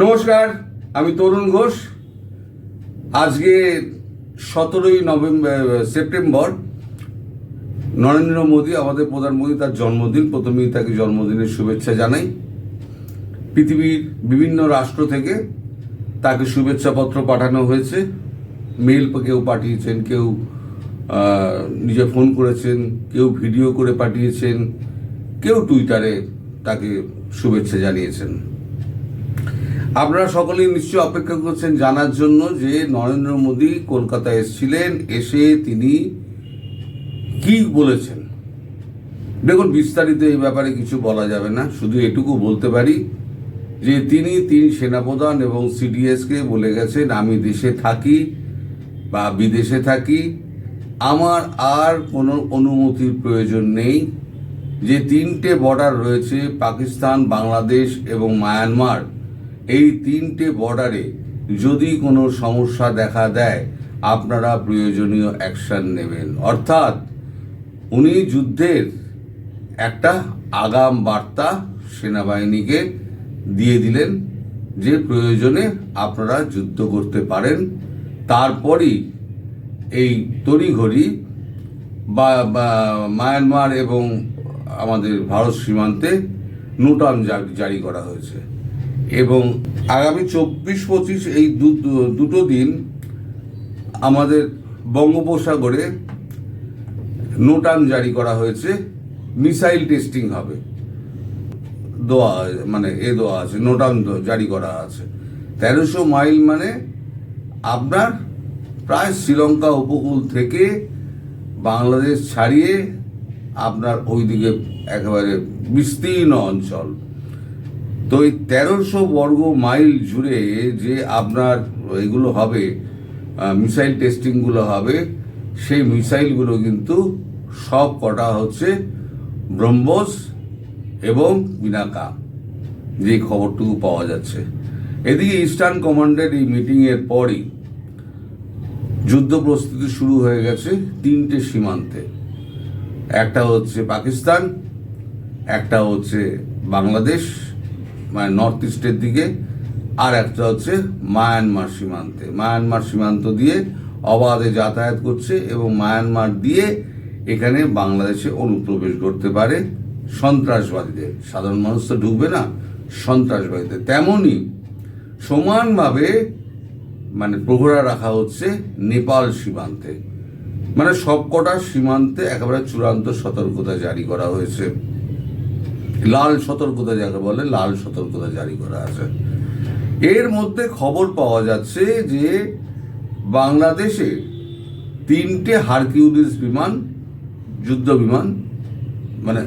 নমস্কার, আমি তরুণ ঘোষ। আজকে সতেরোই নভেম্বর সেপ্টেম্বর, নরেন্দ্র মোদী, আমাদের প্রধানমন্ত্রী, তার জন্মদিন। প্রথমেই তাকে জন্মদিনের শুভেচ্ছা জানাই। পৃথিবীর বিভিন্ন রাষ্ট্র থেকে তাকে শুভেচ্ছাপত্র পাঠানো হয়েছে। মেল কেউ পাঠিয়েছেন, কেউ নিজে ফোন করেছেন, কেউ ভিডিও করে পাঠিয়েছেন, কেউ টুইটারে তাকে শুভেচ্ছা জানিয়েছেন। আপনারা সকলেই নিশ্চয়ই অপেক্ষা করছেন জানার জন্য যে নরেন্দ্র মোদী কলকাতায় এসেছিলেন, এসে তিনি কি বলেছেন? দেখুন, বিস্তারিত এই ব্যাপারে কিছু বলা যাবে না, শুধু এটুকু বলতে পারি যে তিনি তিন সেনাপ্রধান এবং সিডিএসকে বলে গেছেন, আমি দেশে থাকি বা বিদেশে থাকি। আমার আর কোনো অনুমতির প্রয়োজন নেই যে তিনটে বর্ডার রয়েছে, পাকিস্তান, বাংলাদেশ এবং মায়ানমার। এই তিনটে বর্ডারে যদি কোনো সমস্যা দেখা দেয়, আপনারা প্রয়োজনীয় অ্যাকশন নেবেন। অর্থাৎ, উনি যুদ্ধের একটা আগাম বার্তা সেনাবাহিনীকে দিয়ে দিলেন যে প্রয়োজনে আপনারা যুদ্ধ করতে পারেন। তারপরই এই তড়িঘড়ি বা মায়ানমার এবং আমাদের ভারত সীমান্তে নোটাম জারি করা হয়েছে। এবং আগামী চব্বিশ, পঁচিশ এই দুটো দিন আমাদের বঙ্গোপসাগরে নোটান জারি করা হয়েছে। মিসাইল টেস্টিং হবে। দোয়া মানে এ দোয়া আছে, নোটান জারি করা আছে। তেরোশো মাইল মানে আপনার প্রায় শ্রীলঙ্কা উপকূল থেকে বাংলাদেশ ছাড়িয়ে আপনার ওইদিকে একেবারে বিস্তীর্ণ অঞ্চল। তো এই তেরোশো বর্গ মাইল জুড়ে যে আপনার এগুলো হবে মিসাইল টেস্টিংগুলো হবে, সেই মিসাইলগুলো কিন্তু সব কটা হচ্ছে ব্রহ্মোস এবং বিনাকা। যে খবরটুকু পাওয়া যাচ্ছে। এদিকে ইস্টার্ন কমান্ডের এই মিটিংয়ের পরই যুদ্ধ প্রস্তুতি শুরু হয়ে গেছে তিনটে সীমান্তে। একটা হচ্ছে পাকিস্তান, একটা হচ্ছে বাংলাদেশ মানে নর্থ ইস্টের দিকে, আর একটা হচ্ছে মায়ানমার সীমান্তে। মায়ানমার সীমান্ত দিয়ে অবাধে যাতায়াত করছে এবং মায়ানমার দিয়ে এখানে বাংলাদেশে অনুপ্রবেশ করতে পারে সন্ত্রাসবাদীদের। সাধারণ মানুষ তো ঢুকবে না সন্ত্রাসবাদীদের। তেমনই সমানভাবে মানে প্রহরা রাখা হচ্ছে নেপাল সীমান্তে। মানে সবকটা সীমান্তে একেবারে চূড়ান্ত সতর্কতা জারি করা হয়েছে। লাল সতর্কতা যাকে বলে, লাল সতর্কতা জারি করা আছে। এর মধ্যে খবর পাওয়া যাচ্ছে যে বাংলাদেশে তিনটে হারকিউলিস বিমান, যুদ্ধ বিমান মানে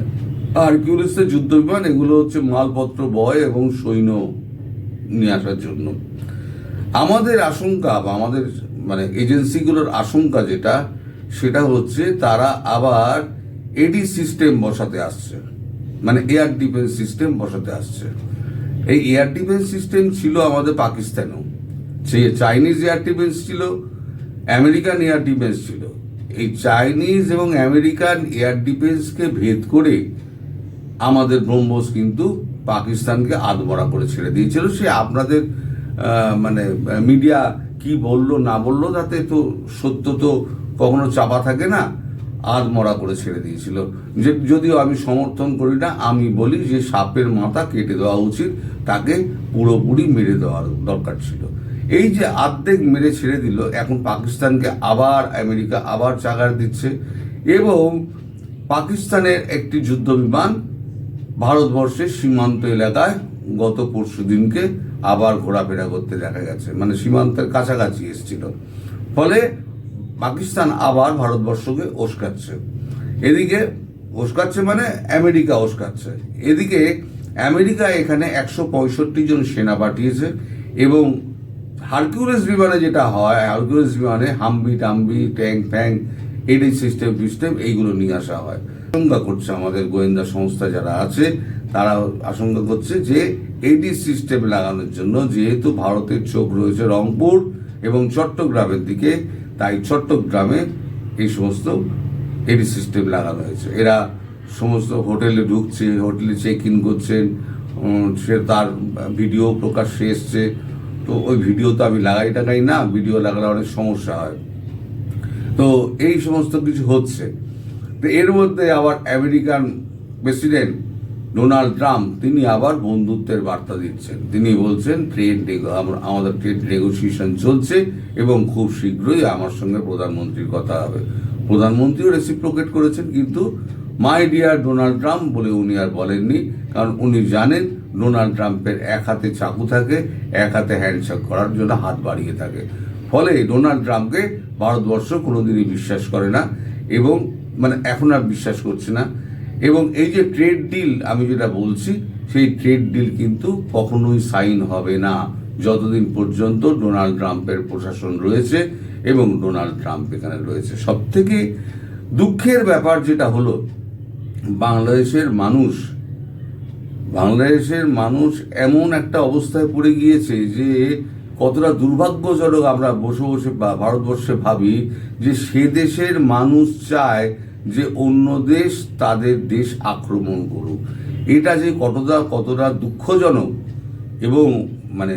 হারকিউলিসের যুদ্ধ বিমান, এগুলো হচ্ছে মালপত্র, বয় এবং সৈন্য নিয়ে আসার জন্য। আমাদের আশঙ্কা বা আমাদের মানে এজেন্সিগুলোর আশঙ্কা যেটা, সেটা হচ্ছে তারা আবার এডি সিস্টেম বসাতে আসছে। মানে এয়ার ডিফেন্স সিস্টেম বসাতে আসছে। এই এয়ার ডিফেন্স সিস্টেম ছিল আমাদের পাকিস্তানেও। সেই চাইনিজ এয়ার ডিফেন্স ছিল আমেরিকান এয়ার ডিফেন্স ছিল। এই চাইনিজ এবং আমেরিকান এয়ার ডিফেন্সকে ভেদ করে আমাদের ব্রহ্মোস কিন্তু পাকিস্তানকে আদমরা করে ছেড়ে দিয়েছিল। সে আপনাদের মানে মিডিয়া কি বলল না বলল তাতে তো সত্য তো কখনো চাপা থাকে না। আদমরা করে ছেড়ে দিয়েছিল। যে, যদিও আমি সমর্থন করি না, আমি বলি যে সাপের মাথা কেটে দেওয়া উচিত, তাকে পুরোপুরি মেরে দেওয়ার দরকার ছিল। এই যে আর্ধেক মেরে ছেড়ে দিল, এখন পাকিস্তানকে আবার আমেরিকা আবার চাগার দিচ্ছে, এবং পাকিস্তানের একটি যুদ্ধ বিমান ভারতবর্ষের সীমান্ত এলাকায় গত পরশু দিনকে আবার ঘোরাফেরা করতে দেখা গেছে। মানে সীমান্তের কাছাকাছি এসেছিল। ফলে পাকিস্তান আবার ভারতবর্ষকে ওস্কাচ্ছে। এদিকে ওস্কাচ্ছে মানে আমেরিকা ওস্কাচ্ছে। এদিকে আমেরিকা এখানে একশো পঁয়ষট্টি জন সেনা পাঠিয়েছে এবং হারকিউলিস বিমানে যেটা হয়, হারকিউলিস বিমানে হাম্বি টাম্বি ট্যাঙ্ক ফ্যাং এডি সিস্টেম, ফিস্টেম এইগুলো নিয়ে আসা হয়। আশঙ্কা করছে আমাদের গোয়েন্দা সংস্থা যারা আছে, তারা আশঙ্কা করছে যে এডি সিস্টেম লাগানোর জন্য যেহেতু ভারতের চোখ রয়েছে রংপুর এবং চট্টগ্রামের দিকে তাই চট্টগ্রামে এই সমস্ত এডি সিস্টেম লাগানো হয়েছে। এরা সমস্ত হোটেলে ঢুকছে, হোটেলে চেক ইন করছেন সে তার ভিডিও প্রকাশ্যে এসছে। তো ওই ভিডিও তো আমি লাগাই টাকাই না, ভিডিও লাগালে অনেক সমস্যা হয়। তো এই সমস্ত কিছু হচ্ছে। তো এর মধ্যে আবার আমেরিকান প্রেসিডেন্ট ডোনাল্ড ট্রাম্প, তিনি আবার বন্ধুত্বের বার্তা দিচ্ছেন। তিনি বলছেন, ট্রেড আমাদের ট্রেড নেগোসিয়েশন চলছে এবং খুব শীঘ্রই আমার সঙ্গে প্রধানমন্ত্রীর কথা হবে। প্রধানমন্ত্রীও রেসিপ্রোকেট করেছেন, কিন্তু মাই ডিয়ার ডোনাল্ড ট্রাম্প বলে উনি আর বলেননি, কারণ উনি জানেন ডোনাল্ড ট্রাম্পের এক হাতে চাকু থাকে, এক হাতে হ্যান্ডশেক করার জন্য হাত বাড়িয়ে থাকে। ফলে ডোনাল্ড ট্রাম্পকে ভারতবর্ষ কোনোদিনই বিশ্বাস করে না এবং মানে এখন আর বিশ্বাস করছে না। এবং এই যে ট্রেড ডিল আমি যেটা বলছি, সেই ট্রেড ডিল কিন্তু কখনোই সাইন হবে না। যতদিন পর্যন্ত ডোনাল্ড ট্রাম্পের প্রশাসন রয়েছে এবং ডোনাল্ড ট্রাম্প এখানে রয়েছে। সব থেকে দুঃখের ব্যাপার যেটা হলো, বাংলাদেশের মানুষ বাংলাদেশের মানুষ এমন একটা অবস্থায় পড়ে গিয়েছে যে কতটা দুর্ভাগ্যজনক আমরা বসে বসে ভারতবর্ষে ভাবি যে সে দেশের মানুষ চায় যে অন্য দেশ তাদের দেশ আক্রমণ করুক। এটা যে কতটা কতটা দুঃখজনক এবং মানে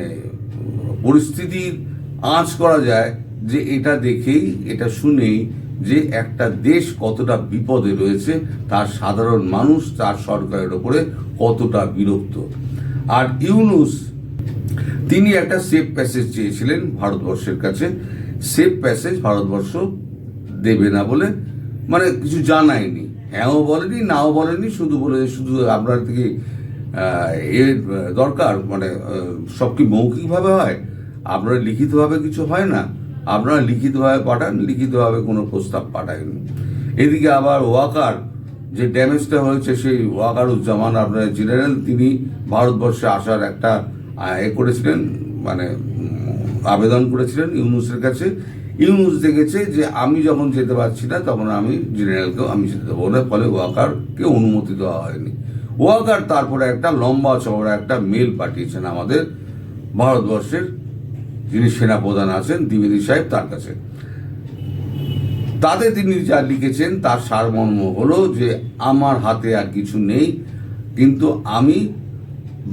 পরিস্থিতির আঁচ করা যায় যে এটা দেখেই, এটা শুনেই যে একটা দেশ কতটা বিপদে রয়েছে, তার সাধারণ মানুষ, তার সরকারের ওপরে কতটা বিরক্ত। আর ইউনুস, তিনি একটা সেফ প্যাসেজ চেয়েছিলেন ভারতবর্ষের কাছে। সেফ প্যাসেজ ভারতবর্ষ দেবে না বলে মানে কিছু জানায়নি। হ্যাঁও বলেনি, নাও বলেনি, শুধু বলে শুধু আপনার থেকে এর দরকার মানে সব কি মৌখিকভাবে হয়? আপনারা লিখিতভাবে কিছু হয় না? আপনারা লিখিতভাবে পাঠান, লিখিতভাবে কোনো প্রস্তাব পাঠায়নি এদিকে আবার ওয়াকার, যে ড্যামেজটা হয়েছে, সেই ওয়াকারুজ্জামান আপনার জেনারেল, তিনি ভারতবর্ষে আসার একটা এ করেছিলেন মানে আবেদন করেছিলেন ইউনুসের কাছে। ইউনুস দেখেছে যে আমি যখন যেতে পারছি না, তখন আমি জেনারেলকেও আমি যেতে দেবো না। ফলে ওয়াকারকে অনুমতি দেওয়া হয়নি। ওয়াকার তারপরে একটা লম্বা চওড়া একটা মেল পাঠিয়েছেন আমাদের ভারতবর্ষের যিনি সেনাপ্রধান আছেন, দ্বিবেদী সাহেব তার কাছে। তাতে তিনি যা লিখেছেন তার সারমর্ম হলো যে, আমার হাতে আর কিছু নেই, কিন্তু আমি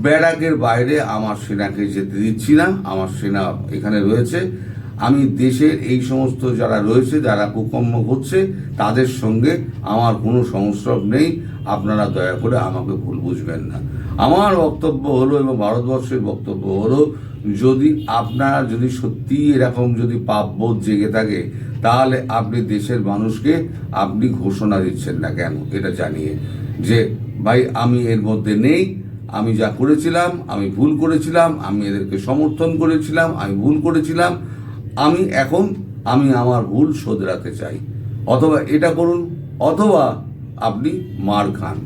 ব্যারাকের বাইরে আমার সেনাকে যেতে দিচ্ছি না। আমার সেনা এখানে রয়েছে। আমি দেশের এই সমস্ত যারা রয়েছে, যারা কুকর্ম করছে, তাদের সঙ্গে আমার কোনো সংস্রব নেই। আপনারা দয়া করে আমাকে ভুল বুঝবেন না। আমার বক্তব্য হলো এবং ভারতবর্ষের বক্তব্য হলো, যদি আপনার যদি সত্যি এরকম যদি পাপবোধ জেগে থাকে, তাহলে আপনি দেশের মানুষকে আপনি ঘোষণা দিচ্ছেন না কেন? এটা জানিয়ে যে, ভাই, আমি এর মধ্যে নেই, আমি যা করেছিলাম, আমি ভুল করেছিলাম, আমি এদেরকে সমর্থন করেছিলাম, আমি ভুল করেছিলাম আমি এখন, আমি আমার ভুল শোধরাতে চাই। অথবা এটা করুন, অথবা আপনি মার খান।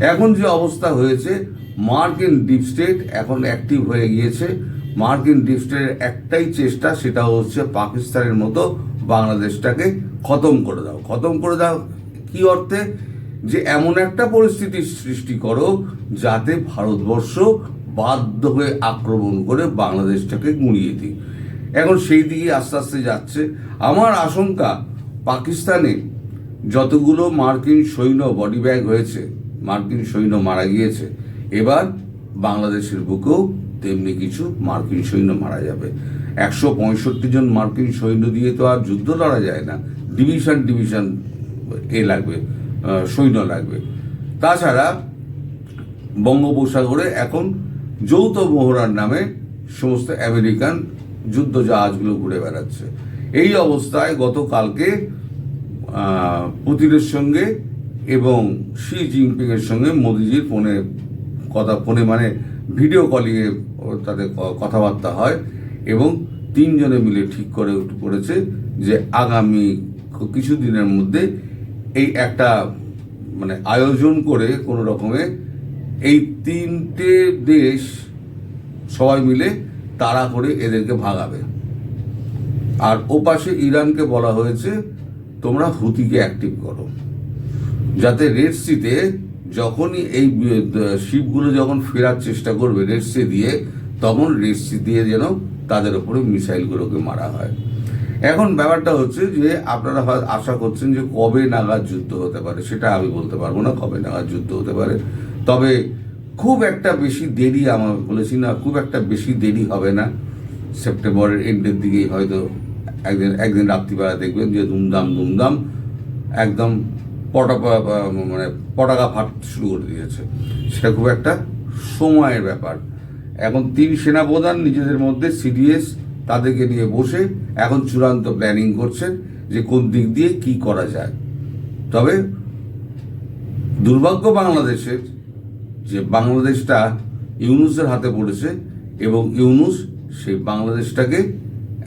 এখন যে অবস্থা হয়েছে, মার্কিন ডিপ স্টেট এখন অ্যাক্টিভ হয়ে গিয়েছে। মার্কিন ডিপ স্টেটের একটাই চেষ্টা, সেটা হচ্ছে পাকিস্তানের মতো বাংলাদেশটাকে খতম করে দাও। খতম করে দাও কি অর্থে? যে এমন একটা পরিস্থিতির সৃষ্টি করো, যাতে ভারতবর্ষ বাধ্য হয়ে আক্রমণ করে বাংলাদেশটাকে গুঁড়িয়ে দিই এখন সেই দিকে আস্তে আস্তে যাচ্ছে। আমার আশঙ্কা, পাকিস্তানে যতগুলো মার্কিন সৈন্য বডি ব্যাগ হয়েছে, মার্কিন সৈন্য মারা গিয়েছে, এবার বাংলাদেশের বুকেও তেমনি কিছু মার্কিন সৈন্য মারা যাবে। একশো পঁয়ষট্টি জন মার্কিন সৈন্য দিয়ে তো আর যুদ্ধ লড়া যায় না। ডিভিশন ডিভিশন এ লাগবে সৈন্য লাগবে। তাছাড়া বঙ্গোপসাগরে এখন যৌথ মোহরার নামে সমস্ত আমেরিকান যুদ্ধ জাহাজগুলো ঘুরে বেড়াচ্ছে। এই অবস্থায় গতকালকে পুতিনের সঙ্গে এবং শি জিনপিং এর সঙ্গে মোদিজির ফোনে কথা, ফোনে মানে ভিডিও কলিংয়ে তাদের কথাবার্তা হয় এবং তিনজনে মিলে ঠিক করে করেছে যে আগামী কিছুদিনের মধ্যে এই একটা মানে আয়োজন করে কোনো রকমে এই তিনটে দেশ সবাই মিলে তাড়া করে এদেরকে ভাগাবে। আর ওপাশে ইরানকে বলা হয়েছে, তোমরা হুতিকে অ্যাক্টিভ করো। যাতে রেড সিতে যখনই এই শিপগুলো যখন ফেরার চেষ্টা করবে রেড সি দিয়ে, তখন রেড সি দিয়ে যেন তাদের উপরে মিসাইলগুলোকে মারা হয়। এখন ব্যাপারটা হচ্ছে যে, আপনারা হয় আশা করছেন যে কবে নাগাদ যুদ্ধ হতে পারে, সেটা আমি বলতে পারব না কবে নাগাদ যুদ্ধ হতে পারে। তবে খুব একটা বেশি দেরি আমার বলেছি না, খুব একটা বেশি দেরি হবে না। সেপ্টেম্বরের এন্ডের দিকেই হয়তো একদিন একদিন রাত্রিবেলা দেখবেন যে দুমদাম দুমদাম একদম পটাকা মানে পটাকা ফাট শুরু করে দিয়েছে। সেটা খুব একটা সময়ের ব্যাপার। এখন তিন সেনাপ্রধান নিজেদের মধ্যে সিডিএস তাদেরকে নিয়ে বসে এখন চূড়ান্ত প্ল্যানিং করছেন যে কোন দিক দিয়ে কি করা যায়। তবে দুর্ভাগ্য বাংলাদেশের যে বাংলাদেশটা ইউনুসের হাতে পড়েছে এবং ইউনুস সেই বাংলাদেশটাকে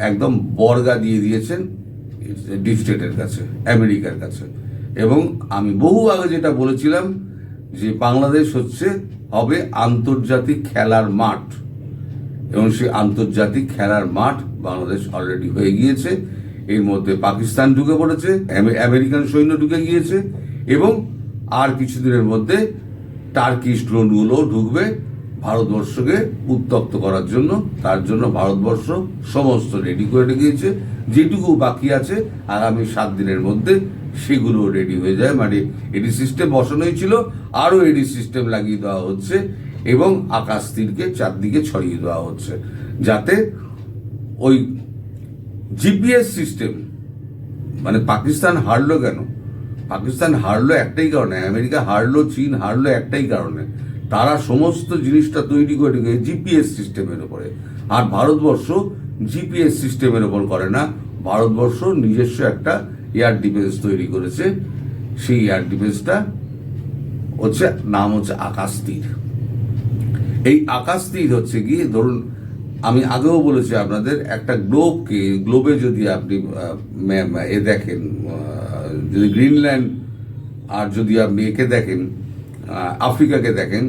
একদম বর্গা দিয়ে দিয়েছেন ডিস্টেটের কাছে, আমেরিকার কাছে। এবং আমি বহু আগে যেটা বলেছিলাম যে বাংলাদেশ হচ্ছে, হবে আন্তর্জাতিক খেলার মাঠ। এবং সেই আন্তর্জাতিক খেলার মাঠ বাংলাদেশ অলরেডি হয়ে গিয়েছে। এর মধ্যে পাকিস্তান ঢুকে পড়েছে, আমেরিকান সৈন্য ঢুকে গিয়েছে এবং আর কিছুদিনের মধ্যে টার্কিশ ড্রোনগুলো ঢুকবে ভারতবর্ষকে উত্তপ্ত করার জন্য। তার জন্য ভারতবর্ষ সমস্ত রেডি করে রেখেছে। যেটুকু বাকি আছে, আগামী সাত দিনের মধ্যে সেগুলো রেডি হয়ে যায়। মানে এডি সিস্টেম বসানোই ছিল। আরও এডি সিস্টেম লাগিয়ে দেওয়া হচ্ছে এবং আকাশ তীরকে চারদিকে ছড়িয়ে দেওয়া হচ্ছে। যাতে ওই জিপিএস সিস্টেম মানে পাকিস্তান হারলো কেন? পাকিস্তান হারলো একটাই কারণে, আমেরিকা হারলো, চীন হারলো একটাই কারণে। তারা সমস্ত জিনিসটা তৈরি করে রেখে জিপিএস সিস্টেমের উপরে। আর ভারতবর্ষ জিপিএস সিস্টেমের উপর করে না। ভারতবর্ষ নিজস্ব একটা এয়ার ডিফেন্স তৈরি করেছে। সেই এয়ার ডিফেন্সটা হচ্ছে, নাম হচ্ছে আকাশ তীর এই আকাশ তীর হচ্ছে কি, ধরুন, আমি আগেও বলেছি আপনাদের, একটা গ্লোবকে গ্লোবে যদি আপনি এ দেখেন যদি গ্রিনল্যান্ড আর যদি আপনি একে দেখেন আফ্রিকাকে দেখেন,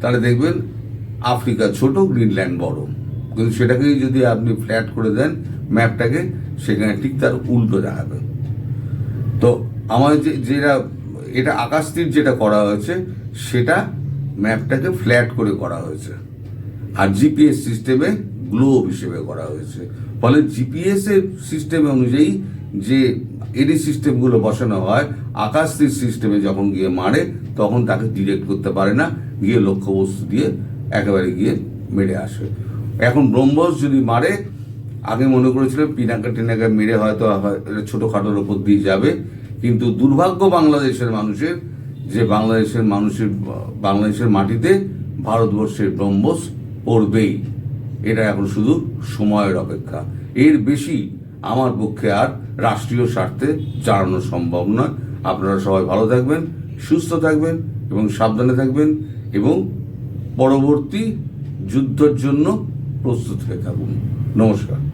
তাহলে দেখবেন আফ্রিকা ছোট, গ্রিনল্যান্ড বড়। কিন্তু সেটাকেই যদি আপনি ফ্ল্যাট করে দেন ম্যাপটাকে সেখানে ঠিক তার উল্টো দেখাবে। তো আমার যে, যেটা, এটা আকাশ তীর যেটা করা হয়েছে, সেটা ম্যাপটাকে ফ্ল্যাট করে করা হয়েছে। আর জিপিএস সিস্টেমে গ্লোব হিসেবে করা হয়েছে। ফলে জিপিএস এর সিস্টেম অনুযায়ী যে এডি সিস্টেমগুলো বসানো হয় আকাশ তীর সিস্টেমে যখন গিয়ে মারে, তখন তাকে ডিরেক্ট করতে পারে না, গিয়ে লক্ষ্যবস্তু দিয়ে একেবারে গিয়ে মেরে আসে। এখন ব্রহ্মস যদি মারে, আগে মনে করেছিলাম পিনাকা টিনাকা মেরে হয়তো হয়- ছোটখাটোর ওপর দিয়ে যাবে, কিন্তু দুর্ভাগ্য বাংলাদেশের মানুষের, যে বাংলাদেশের মানুষের, বাংলাদেশের মাটিতে ভারতবর্ষের ব্রহ্মস পড়বেই। এটা এখন শুধু সময়ের অপেক্ষা। এর বেশি আমার পক্ষে আর রাষ্ট্রীয় স্বার্থে জানানো সম্ভব নয়। আপনারা সবাই ভালো থাকবেন, সুস্থ থাকবেন এবং সাবধানে থাকবেন এবং পরবর্তী যুদ্ধের জন্য প্রস্তুত হয়ে থাকুন। নমস্কার।